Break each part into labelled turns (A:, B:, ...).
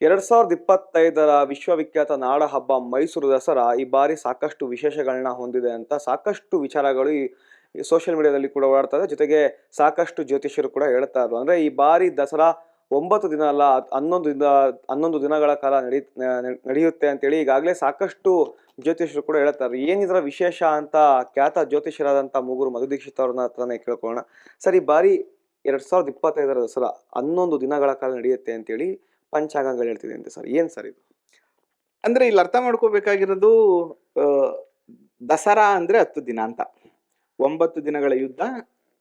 A: ಎರಡ್ ಸಾವಿರದ ಇಪ್ಪತ್ತೈದರ ವಿಶ್ವವಿಖ್ಯಾತ ನಾಡ ಹಬ್ಬ ಮೈಸೂರು ದಸರಾ ಈ ಬಾರಿ ಸಾಕಷ್ಟು ವಿಶೇಷಗಳನ್ನ ಹೊಂದಿದೆ ಅಂತ ಸಾಕಷ್ಟು ವಿಚಾರಗಳು ಈ ಸೋಷಿಯಲ್ ಮೀಡಿಯಾದಲ್ಲಿ ಕೂಡ ಓಡಾಡ್ತಾ ಇದೆ ಜೊತೆಗೆ ಸಾಕಷ್ಟು ಜ್ಯೋತಿಷ್ಯರು ಕೂಡ ಹೇಳ್ತಾ ಇದ್ರು. ಅಂದ್ರೆ ಈ ಬಾರಿ ದಸರಾ ಒಂಬತ್ತು ದಿನ ಅಲ್ಲ, ಹನ್ನೊಂದು ದಿನ, ಹನ್ನೊಂದು ದಿನಗಳ ಕಾಲ ನಡೀ ನಡೆಯುತ್ತೆ ಅಂತೇಳಿ ಈಗಾಗಲೇ ಸಾಕಷ್ಟು ಜ್ಯೋತಿಷ್ಯರು ಕೂಡ ಹೇಳ್ತಾರೆ ಏನಿದ್ರ ವಿಶೇಷ ಅಂತ ಖ್ಯಾತ ಜ್ಯೋತಿಷ್ಯರಾದಂಥ ಮೂಗುರು ಮಧು ದೀಕ್ಷಿತ ಅವ್ರನ್ನ ಹತ್ರನೇ ಕೇಳ್ಕೊಳ್ಳೋಣ. ಸರ್, ಈ ಬಾರಿ ಎರಡ್ ಸಾವಿರದ ಇಪ್ಪತ್ತೈದರ ದಸರಾ ಹನ್ನೊಂದು ದಿನಗಳ ಕಾಲ ನಡೆಯುತ್ತೆ ಅಂತೇಳಿ ಪಂಚಾಂಗಗಳು ಹೇಳ್ತಿದೆ ಅಂತೆ ಸರ್. ಏನ್ ಸರ್ ಇದು?
B: ಅಂದ್ರೆ ಇಲ್ಲಿ ಅರ್ಥ ಮಾಡ್ಕೋಬೇಕಾಗಿರೋದು ದಸರಾ ಅಂದ್ರೆ ಹತ್ತು ದಿನ ಅಂತ. ಒಂಬತ್ತು ದಿನಗಳ ಯುದ್ಧ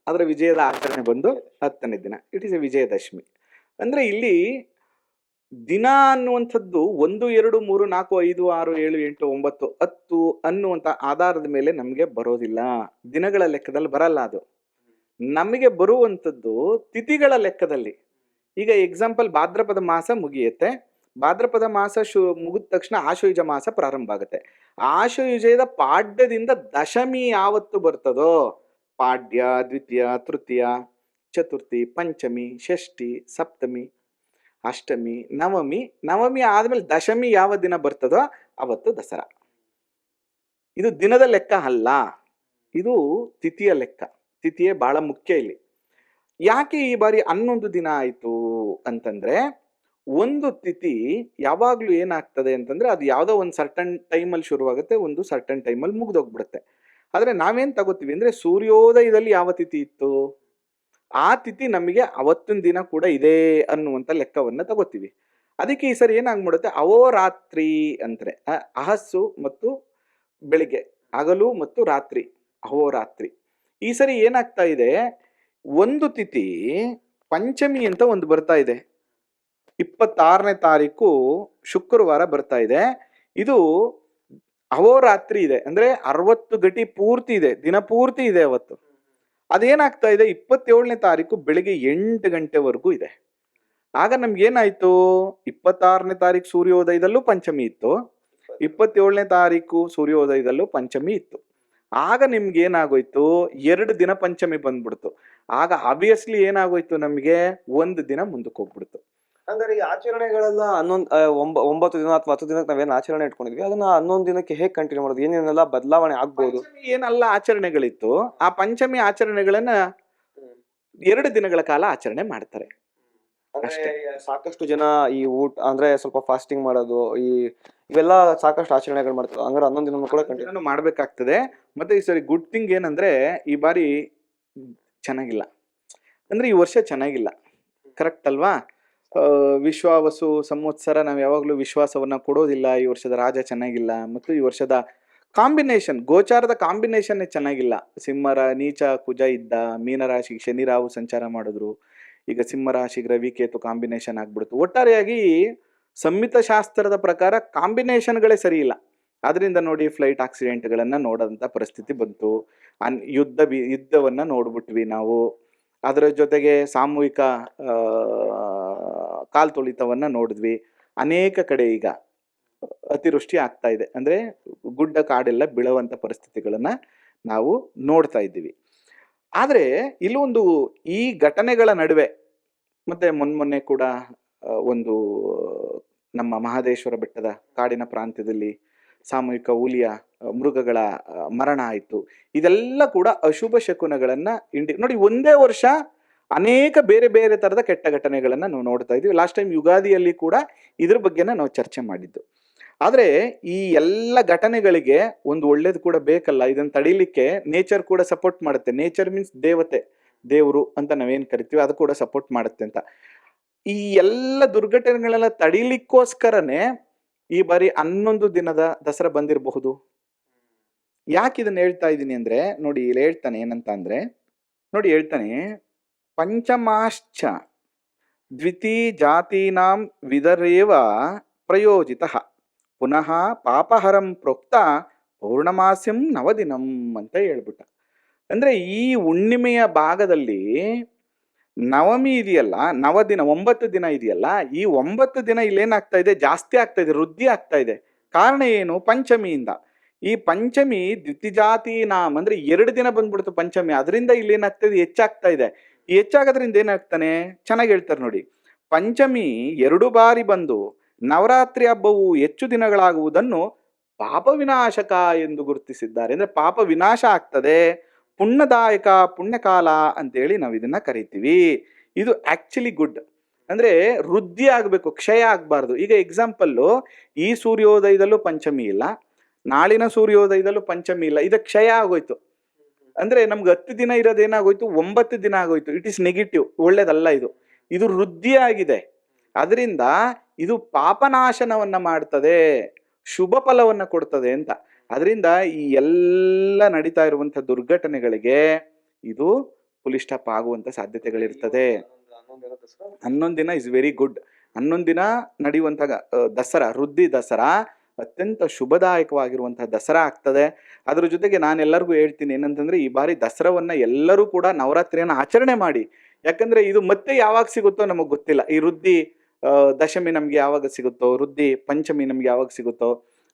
B: ಅದರ ವಿಜಯದ ಆಚರಣೆ ಬಂದು ಹತ್ತನೇ ದಿನ. It is a Vijayadashami. ಅಂದ್ರೆ ಇಲ್ಲಿ ದಿನ ಅನ್ನುವಂಥದ್ದು ಒಂದು, ಎರಡು, ಮೂರು, ನಾಲ್ಕು, ಐದು, ಆರು, ಏಳು, ಎಂಟು, ಒಂಬತ್ತು, ಹತ್ತು ಅನ್ನುವಂಥ ಆಧಾರದ ಮೇಲೆ ನಮಗೆ ಬರೋದಿಲ್ಲ. ದಿನಗಳ ಲೆಕ್ಕದಲ್ಲಿ ಬರಲ್ಲ ಅದು. ನಮಗೆ ಬರುವಂಥದ್ದು ತಿಥಿಗಳ ಲೆಕ್ಕದಲ್ಲಿ. ಈಗ ಎಕ್ಸಾಂಪಲ್ ಭಾದ್ರಪದ ಮಾಸ ಮುಗಿಯುತ್ತೆ. ಭಾದ್ರಪದ ಮಾಸ ಶು, ಮುಗಿದ ತಕ್ಷಣ ಆಶ್ವಯುಜ ಮಾಸ ಪ್ರಾರಂಭ ಆಗುತ್ತೆ. ಆಶ್ವಯುಜದ ಪಾಡ್ಯದಿಂದ ದಶಮಿ ಯಾವತ್ತು ಬರ್ತದೋ? ಪಾಡ್ಯ, ದ್ವಿತೀಯ, ತೃತೀಯ, ಚತುರ್ಥಿ, ಪಂಚಮಿ, ಷಷ್ಠಿ, ಸಪ್ತಮಿ, ಅಷ್ಟಮಿ, ನವಮಿ ನವಮಿ ಆದಮೇಲೆ ದಶಮಿ ಯಾವ ದಿನ ಬರ್ತದೋ ಅವತ್ತು ದಸರಾ. ಇದು ದಿನದ ಲೆಕ್ಕ ಅಲ್ಲ. ಇದು ತಿಥಿಯ ಲೆಕ್ಕ. ತಿಥಿಯೇ ಬಹಳ ಮುಖ್ಯ ಇಲ್ಲಿ. ಯಾಕೆ ಈ ಬಾರಿ ಹನ್ನೊಂದು ದಿನ ಆಯ್ತು ಅಂತಂದ್ರೆ ಒಂದು ತಿಥಿ ಯಾವಾಗ್ಲೂ ಏನಾಗ್ತದೆ ಅಂತಂದ್ರೆ ಅದು ಯಾವ್ದೋ ಒಂದು ಸರ್ಟನ್ ಟೈಮಲ್ಲಿ ಶುರುವಾಗುತ್ತೆ, ಒಂದು ಸರ್ಟನ್ ಟೈಮಲ್ಲಿ ಮುಗ್ದೋಗ್ಬಿಡುತ್ತೆ. ಆದ್ರೆ ನಾವೇನ್ ತಗೋತೀವಿ ಅಂದ್ರೆ ಸೂರ್ಯೋದಯದಲ್ಲಿ ಯಾವ ತಿಥಿ ಇತ್ತು? ಆ ತಿಥಿ ನಮಗೆ ಅವತ್ತಿನ ದಿನ ಕೂಡ ಇದೆ ಅನ್ನುವಂಥ ಲೆಕ್ಕವನ್ನ ತಗೋತೀವಿ. ಅದಕ್ಕೆ ಈ ಸರಿ ಏನಾಗ್ಬಿಡುತ್ತೆ? ಅವೋರಾತ್ರಿ ಅಂತಾರೆ ಅ- ಅಹಸ್ಸು ಮತ್ತು ಬೆಳಿಗ್ಗೆ, ಹಗಲು ಮತ್ತು ರಾತ್ರಿ ಅಹೋರಾತ್ರಿ ಈ ಸರಿ ಏನಾಗ್ತಾ ಇದೆ? ಒಂದು ತಿಥಿ ಪಂಚಮಿ ಅಂತ ಒಂದು ಬರ್ತಾ ಇದೆ. ಇಪ್ಪತ್ತಾರನೇ ತಾರೀಕು ಶುಕ್ರವಾರ ಬರ್ತಾ ಇದೆ. ಇದು ಅಹೋರಾತ್ರಿ ಇದೆ. ಅಂದ್ರೆ ಅರವತ್ತು ಗಟಿ ಪೂರ್ತಿ ಇದೆ. ದಿನ ಪೂರ್ತಿ ಇದೆ ಅವತ್ತು. ಅದೇನಾಗ್ತಾ ಇದೆ? ಇಪ್ಪತ್ತೇಳನೇ ತಾರೀಕು ಬೆಳಿಗ್ಗೆ ಎಂಟು ಗಂಟೆವರೆಗೂ ಇದೆ. ಆಗ ನಮ್ಗೆ ಏನಾಯ್ತು? ಇಪ್ಪತ್ತಾರನೇ ತಾರೀಕು ಸೂರ್ಯೋದಯದಲ್ಲೂ ಪಂಚಮಿ ಇತ್ತು. ಇಪ್ಪತ್ತೇಳನೇ ತಾರೀಕು ಸೂರ್ಯೋದಯದಲ್ಲೂ ಪಂಚಮಿ ಇತ್ತು. ಆಗ ನಿಮ್ಗೆ ಏನಾಗೋಯ್ತು? ಎರಡು ದಿನ ಪಂಚಮಿ ಬಂದ್ಬಿಡ್ತು. ಆಗ ಆಬ್ವಿಯಸ್ಲಿ ಏನಾಗೋಯ್ತು ನಮಗೆ? ಒಂದು ದಿನ ಮುಂದಕ್ಕೆ ಹೋಗ್ಬಿಡ್ತು.
A: ಅಂದ್ರೆ ಈ ಆಚರಣೆಗಳೆಲ್ಲ ಹನ್ನೊಂದು ಒಂಬತ್ತು ದಿನ ಅಥವಾ ಹತ್ತು ದಿನಕ್ಕೆ ನಾವೇನು ಆಚರಣೆ ಇಟ್ಕೊಂಡಿದ್ವಿ ಅದನ್ನ ಹನ್ನೊಂದು ದಿನಕ್ಕೆ ಹೇಗೆ ಕಂಟಿನ್ಯೂ ಮಾಡೋದು? ಏನೇನೆಲ್ಲ ಬದಲಾವಣೆ ಆಗ್ಬೋದು?
B: ಏನಲ್ಲ ಆಚರಣೆಗಳಿತ್ತು. ಆ ಪಂಚಮಿ ಆಚರಣೆಗಳನ್ನ ಎರಡು ದಿನಗಳ ಕಾಲ ಆಚರಣೆ ಮಾಡ್ತಾರೆ.
A: ಅಂದ್ರೆ
B: ಅಷ್ಟೇ.
A: ಸಾಕಷ್ಟು ಜನ ಈ ಊಟ ಅಂದ್ರೆ ಸ್ವಲ್ಪ ಫಾಸ್ಟಿಂಗ್ ಮಾಡೋದು ಈ ಇವೆಲ್ಲ ಸಾಕಷ್ಟು ಆಚರಣೆಗಳು ಮಾಡ್ತಾರೆ. ಹಂಗಾರೆ ಹನ್ನೊಂದು ದಿನ ಕೂಡ ಕಂಟಿನ್ಯೂ
B: ಮಾಡ್ಬೇಕಾಗ್ತದೆ. ಮತ್ತೆ ಈ ಸರಿ ಗುಡ್ ಥಿಂಗ್ ಏನಂದ್ರೆ ಈ ಬಾರಿ ಚೆನ್ನಾಗಿಲ್ಲ. ಅಂದ್ರೆ ಈ ವರ್ಷ ಚೆನ್ನಾಗಿಲ್ಲ. ಕರೆಕ್ಟ್ ಅಲ್ವಾ? ವಿಶ್ವಾವಸು ಸಂವತ್ಸರ ನಾವು ಯಾವಾಗಲೂ ವಿಶ್ವಾಸವನ್ನ ಕೊಡೋದಿಲ್ಲ. ಈ ವರ್ಷದ ರಾಜ ಚೆನ್ನಾಗಿಲ್ಲ. ಮತ್ತು ಈ ವರ್ಷದ ಕಾಂಬಿನೇಷನ್ ಗೋಚಾರದ ಕಾಂಬಿನೇಷನ್ ಚೆನ್ನಾಗಿಲ್ಲ. ಸಿಂಹರ ನೀಚ ಕುಜ ಇದ್ದ ಮೀನರಾಶಿ ಶನಿ ರಾಹು ಸಂಚಾರ ಮಾಡಿದ್ರು. ಈಗ ಸಿಂಹರಾಶಿ ಗ್ರವಿ ಕೇತು ಕಾಂಬಿನೇಷನ್ ಆಗ್ಬಿಡ್ತು. ಒಟ್ಟಾರೆಯಾಗಿ ಸಂಹಿತ ಶಾಸ್ತ್ರದ ಪ್ರಕಾರ ಕಾಂಬಿನೇಷನ್ಗಳೇ ಸರಿ ಇಲ್ಲ. ಅದರಿಂದ ನೋಡಿ ಫ್ಲೈಟ್ ಆಕ್ಸಿಡೆಂಟ್ಗಳನ್ನು ನೋಡೋಂಥ ಪರಿಸ್ಥಿತಿ ಬಂತು. ಅನ್ ಯುದ್ಧ ಬಿ, ಯುದ್ಧವನ್ನು ನೋಡ್ಬಿಟ್ವಿ ನಾವು. ಅದರ ಜೊತೆಗೆ ಸಾಮೂಹಿಕ ಕಾಲ್ ತುಳಿತವನ್ನು ನೋಡಿದ್ವಿ. ಅನೇಕ ಕಡೆ ಈಗ ಅತಿವೃಷ್ಟಿ ಆಗ್ತಾ ಇದೆ. ಅಂದರೆ ಗುಡ್ಡ ಕಾಡೆಲ್ಲ ಬೀಳುವಂಥ ಪರಿಸ್ಥಿತಿಗಳನ್ನು ನಾವು ನೋಡ್ತಾ ಇದ್ದೀವಿ. ಆದರೆ ಇಲ್ಲೊಂದು ಈ ಘಟನೆಗಳ ನಡುವೆ ಮತ್ತೆ ಮೊನ್ಮೊನ್ನೆ ಕೂಡ ಒಂದು, ನಮ್ಮ ಮಹದೇಶ್ವರ ಬೆಟ್ಟದ ಕಾಡಿನ ಪ್ರಾಂತ್ಯದಲ್ಲಿ ಸಾಮೂಹಿಕ ಹುಲಿಯ ಮೃಗಗಳ ಮರಣ ಆಯಿತು. ಇದೆಲ್ಲ ಕೂಡ ಅಶುಭ ಶಕುನಗಳನ್ನ ಇಂಡಿ, ನೋಡಿ ಒಂದೇ ವರ್ಷ ಅನೇಕ ಬೇರೆ ಬೇರೆ ತರದ ಕೆಟ್ಟ ಘಟನೆಗಳನ್ನ ನಾವು ನೋಡ್ತಾ ಇದೀವಿ. ಲಾಸ್ಟ್ ಟೈಮ್ ಯುಗಾದಿಯಲ್ಲಿ ಕೂಡ ಇದ್ರ ಬಗ್ಗೆನ ನಾವು ಚರ್ಚೆ ಮಾಡಿದ್ದು. ಆದ್ರೆ ಈ ಎಲ್ಲ ಘಟನೆಗಳಿಗೆ ಒಂದು ಒಳ್ಳೇದು ಕೂಡ ಬೇಕಲ್ಲ. ಇದನ್ನ ತಡೀಲಿಕ್ಕೆ ನೇಚರ್ ಕೂಡ ಸಪೋರ್ಟ್ ಮಾಡುತ್ತೆ. ನೇಚರ್ ಮೀನ್ಸ್ ದೇವತೆ. ದೇವರು ಅಂತ ನಾವೇನ್ ಕರಿತೀವಿ ಅದು ಕೂಡ ಸಪೋರ್ಟ್ ಮಾಡುತ್ತೆ ಅಂತ. ಈ ಎಲ್ಲ ದುರ್ಘಟನೆಗಳೆಲ್ಲ ತಡೀಲಿಕ್ಕೋಸ್ಕರನೇ ಈ ಬಾರಿ ಹನ್ನೊಂದು ದಿನದ ದಸರಾ ಬಂದಿರಬಹುದು. ಯಾಕೆ ಇದನ್ನ ಹೇಳ್ತಾ ಇದ್ದೀನಿ ಅಂದ್ರೆ, ನೋಡಿ ಇಲ್ಲಿ ಹೇಳ್ತಾನೆ ಏನಂತ ಅಂದ್ರೆ, ನೋಡಿ ಹೇಳ್ತಾನೆ, ಪಂಚಮಾಶ್ಚ ದ್ವಿತೀ ಜಾತೀನಾಂ ವಿದರೇವ ಪ್ರಯೋಜಿತ, ಪುನಃ ಪಾಪಹರಂ ಪ್ರೋಕ್ತ ಪೌರ್ಣಮಾಸ್ಯಂ ನವದಿನಂ ಅಂತ ಹೇಳ್ಬಿಟ್ಟ. ಅಂದ್ರೆ ಈ ಹುಣ್ಣಿಮೆಯ ಭಾಗದಲ್ಲಿ ನವಮಿ ಇದೆಯಲ್ಲ ನವ ದಿನ ಒಂಬತ್ತು ದಿನ ಇದೆಯಲ್ಲ, ಈ ಒಂಬತ್ತು ದಿನ ಇಲ್ಲೇನಾಗ್ತಾ ಇದೆ? ಜಾಸ್ತಿ ಆಗ್ತಾ ಇದೆ, ವೃದ್ಧಿ ಆಗ್ತಾ ಇದೆ. ಕಾರಣ ಏನು? ಪಂಚಮಿಯಿಂದ. ಈ ಪಂಚಮಿ ದ್ವಿತಿಜಾತಿ ನಾಮ, ಅಂದ್ರೆ ಎರಡು ದಿನ ಬಂದ್ಬಿಡ್ತು ಪಂಚಮಿ, ಅದರಿಂದ ಇಲ್ಲಿ ಏನಾಗ್ತಾ ಇದೆ? ಹೆಚ್ಚಾಗ್ತಾ ಇದೆ. ಈ ಹೆಚ್ಚಾಗೋದ್ರಿಂದ ಏನಾಗ್ತಾನೆ? ಚೆನ್ನಾಗಿ ಹೇಳ್ತಾರೆ ನೋಡಿ. ಪಂಚಮಿ ಎರಡು ಬಾರಿ ಬಂದು ನವರಾತ್ರಿ ಹಬ್ಬವು ಹೆಚ್ಚು ದಿನಗಳಾಗುವುದನ್ನು ಪಾಪ ವಿನಾಶಕ ಎಂದು ಗುರುತಿಸಿದ್ದಾರೆ. ಅಂದ್ರೆ ಪಾಪ ವಿನಾಶ ಆಗ್ತದೆ. ಪುಣ್ಯದಾಯಕ, ಪುಣ್ಯಕಾಲ ಅಂತೇಳಿ ನಾವು ಇದನ್ನ ಕರಿತೀವಿ. ಇದು ಆಕ್ಚುಲಿ ಗುಡ್ ಅಂದ್ರೆ ವೃದ್ಧಿ ಆಗಬೇಕು, ಕ್ಷಯ ಆಗಬಾರ್ದು. ಈಗ ಎಕ್ಸಾಂಪಲ್ಲು ಈ ಸೂರ್ಯೋದಯದಲ್ಲೂ ಪಂಚಮಿ ಇಲ್ಲ, ನಾಳಿನ ಸೂರ್ಯೋದಯದಲ್ಲೂ ಪಂಚಮಿ ಇಲ್ಲ ಇದು ಕ್ಷಯ ಆಗೋಯ್ತು. ಅಂದ್ರೆ ನಮ್ಗೆ ಹತ್ತು ದಿನ ಇರೋದೇನಾಗೋಯ್ತು ಒಂಬತ್ತು ದಿನ ಆಗೋಯ್ತು. ಇಟ್ ಇಸ್ ನೆಗೆಟಿವ್ ಒಳ್ಳೇದಲ್ಲ ಇದು. ಇದು ವೃದ್ಧಿ ಆಗಿದೆ. ಅದರಿಂದ ಇದು ಪಾಪನಾಶನವನ್ನ ಮಾಡ್ತದೆ, ಶುಭ ಫಲವನ್ನ ಕೊಡ್ತದೆ ಅಂತ. ಅದರಿಂದ ಈ ಎಲ್ಲ ನಡೀತಾ ಇರುವಂತ ದುರ್ಘಟನೆಗಳಿಗೆ ಇದು ಪುಲಿ ಸ್ಟಾಪ್ ಆಗುವಂತ ಸಾಧ್ಯತೆಗಳಿರ್ತದೆ. ಹನ್ನೊಂದು ದಿನ ಇಸ್ ವೆರಿ ಗುಡ್ ಹನ್ನೊಂದು ದಿನ ನಡೆಯುವಂತ ದಸರಾ, ವೃದ್ಧಿ ದಸರಾ ಅತ್ಯಂತ ಶುಭದಾಯಕವಾಗಿರುವಂತಹ ದಸರಾ ಆಗ್ತದೆ. ಅದ್ರ ಜೊತೆಗೆ ನಾನೆಲ್ಲರಿಗೂ ಹೇಳ್ತೀನಿ ಏನಂತಂದ್ರೆ, ಈ ಬಾರಿ ದಸರಾವನ್ನ ಎಲ್ಲರೂ ಕೂಡ ನವರಾತ್ರಿಯನ್ನು ಆಚರಣೆ ಮಾಡಿ. ಯಾಕಂದ್ರೆ ಇದು ಮತ್ತೆ ಯಾವಾಗ ಸಿಗುತ್ತೋ ನಮಗೆ ಗೊತ್ತಿಲ್ಲ. ಈ ವೃದ್ಧಿ ದಶಮಿ ನಮ್ಗೆ ಯಾವಾಗ ಸಿಗುತ್ತೋ, ವೃದ್ಧಿ, ಪಂಚಮಿ ನಮ್ಗೆ ಯಾವಾಗ ಸಿಗುತ್ತೋ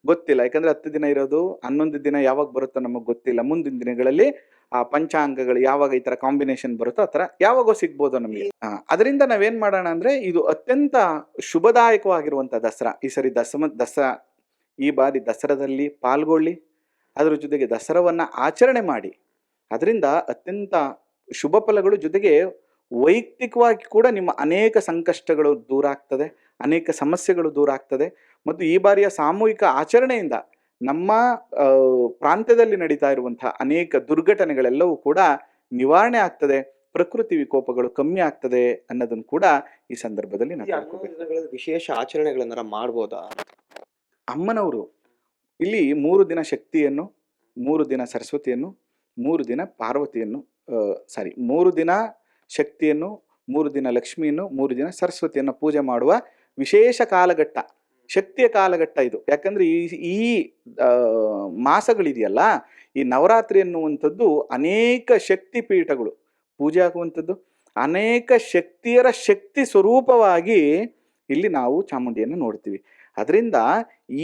B: ಗೊತ್ತಿಲ್ಲ. ಯಾಕಂದ್ರೆ ಹತ್ತು ದಿನ ಇರೋದು, ಹನ್ನೊಂದು ದಿನ ಯಾವಾಗ ಬರುತ್ತೋ ನಮಗೆ ಗೊತ್ತಿಲ್ಲ. ಮುಂದಿನ ದಿನಗಳಲ್ಲಿ ಆ ಪಂಚಾಂಗಗಳು ಯಾವಾಗ ಈ ತರ ಕಾಂಬಿನೇಷನ್ ಬರುತ್ತೋ ಆ ತರ ಯಾವಾಗೋ ಸಿಗ್ಬೋದು ನಮಗೆ. ಅದರಿಂದ ನಾವೇನ್ ಮಾಡೋಣ ಅಂದ್ರೆ ಇದು ಅತ್ಯಂತ ಶುಭದಾಯಕವಾಗಿರುವಂತ ದಸರಾ. ಈ ಸರಿ ದಸಮ ದಸರಾ ಈ ಬಾರಿ ದಸರಾದಲ್ಲಿ ಪಾಲ್ಗೊಳ್ಳಿ, ಅದರ ಜೊತೆಗೆ ದಸರಾವನ್ನ ಆಚರಣೆ ಮಾಡಿ. ಅದರಿಂದ ಅತ್ಯಂತ ಶುಭ ಫಲಗಳು ಜೊತೆಗೆ ವೈಯಕ್ತಿಕವಾಗಿ ಕೂಡ ನಿಮ್ಮ ಅನೇಕ ಸಂಕಷ್ಟಗಳು ದೂರ ಆಗ್ತದೆ, ಅನೇಕ ಸಮಸ್ಯೆಗಳು ದೂರ ಆಗ್ತದೆ. ಮತ್ತು ಈ ಬಾರಿಯ ಸಾಮೂಹಿಕ ಆಚರಣೆಯಿಂದ ನಮ್ಮ ಪ್ರಾಂತ್ಯದಲ್ಲಿ ನಡೀತಾ ಇರುವಂತಹ ಅನೇಕ ದುರ್ಘಟನೆಗಳೆಲ್ಲವೂ ಕೂಡ ನಿವಾರಣೆ ಆಗ್ತದೆ ಪ್ರಕೃತಿ ವಿಕೋಪಗಳು ಕಮ್ಮಿ ಆಗ್ತದೆ ಅನ್ನೋದನ್ನು ಕೂಡ ಈ ಸಂದರ್ಭದಲ್ಲಿ ನಾವು
A: ವಿಶೇಷ ಆಚರಣೆಗಳನ್ನ ಮಾಡ್ಬೋದಾ?
B: ಅಮ್ಮನವರು ಇಲ್ಲಿ ಮೂರು ದಿನ ಶಕ್ತಿಯನ್ನು ಮೂರು ದಿನ ಸರಸ್ವತಿಯನ್ನು ಮೂರು ದಿನ ಪಾರ್ವತಿಯನ್ನು ಸಾರಿ ಮೂರು ದಿನ ಶಕ್ತಿಯನ್ನು ಮೂರು ದಿನ ಲಕ್ಷ್ಮಿಯನ್ನು ಮೂರು ದಿನ ಸರಸ್ವತಿಯನ್ನು ಪೂಜೆ ಮಾಡುವ ವಿಶೇಷ ಕಾಲಘಟ್ಟ. ಶಕ್ತಿಯ ಕಾಲಘಟ್ಟ ಇದು. ಯಾಕಂದ್ರೆ ಈ ಈ ಮಾಸಗಳಿದೆಯಲ್ಲ, ಈ ನವರಾತ್ರಿ ಅನ್ನುವಂಥದ್ದು ಅನೇಕ ಶಕ್ತಿ ಪೀಠಗಳು. ಪೂಜೆ ಆಗುವಂಥದ್ದು, ಅನೇಕ ಶಕ್ತಿಯರ ಶಕ್ತಿ ಸ್ವರೂಪವಾಗಿ ಇಲ್ಲಿ ನಾವು ಚಾಮುಂಡಿಯನ್ನು ನೋಡ್ತೀವಿ. ಅದರಿಂದ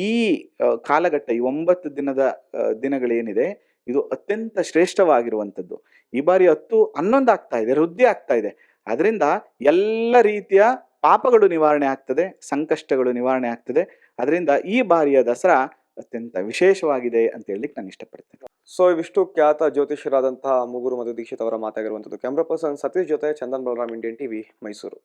B: ಈ ಕಾಲಘಟ್ಟ, ಈ ಒಂಬತ್ತು ದಿನದ ದಿನಗಳೇನಿದೆ, ಇದು ಅತ್ಯಂತ ಶ್ರೇಷ್ಠವಾಗಿರುವಂಥದ್ದು. ಈ ಬಾರಿ ಹತ್ತು ಹನ್ನೊಂದು ಆಗ್ತಾ ಇದೆ, ವೃದ್ಧಿ ಆಗ್ತಾ ಇದೆ. ಅದರಿಂದ ಎಲ್ಲ ರೀತಿಯ ಪಾಪಗಳು ನಿವಾರಣೆ ಆಗ್ತದೆ, ಸಂಕಷ್ಟಗಳು ನಿವಾರಣೆ ಆಗ್ತದೆ. ಅದರಿಂದ ಈ ಬಾರಿಯ ದಸರಾ ಅತ್ಯಂತ ವಿಶೇಷವಾಗಿದೆ ಅಂತ ಹೇಳಲಿಕ್ಕೆ ನಾನು ಇಷ್ಟಪಡ್ತೇನೆ.
A: ಸೊ, ಇವಿಷ್ಟು ಖ್ಯಾತ ಜ್ಯೋತಿಷರಾದಂತಹ ಮುಗುರು ಮಧು ದೀಕ್ಷಿತ್ ಅವರ ಮಾತಾಗಿರುವಂಥದ್ದು. ಕ್ಯಾಮ್ರಾ ಪರ್ಸನ್ ಸತೀಶ್ ಜೊತೆ ಚಂದನ್ ಬಲರಾಮ್, ಇಂಡಿಯನ್ ಟಿವಿ, ಮೈಸೂರು.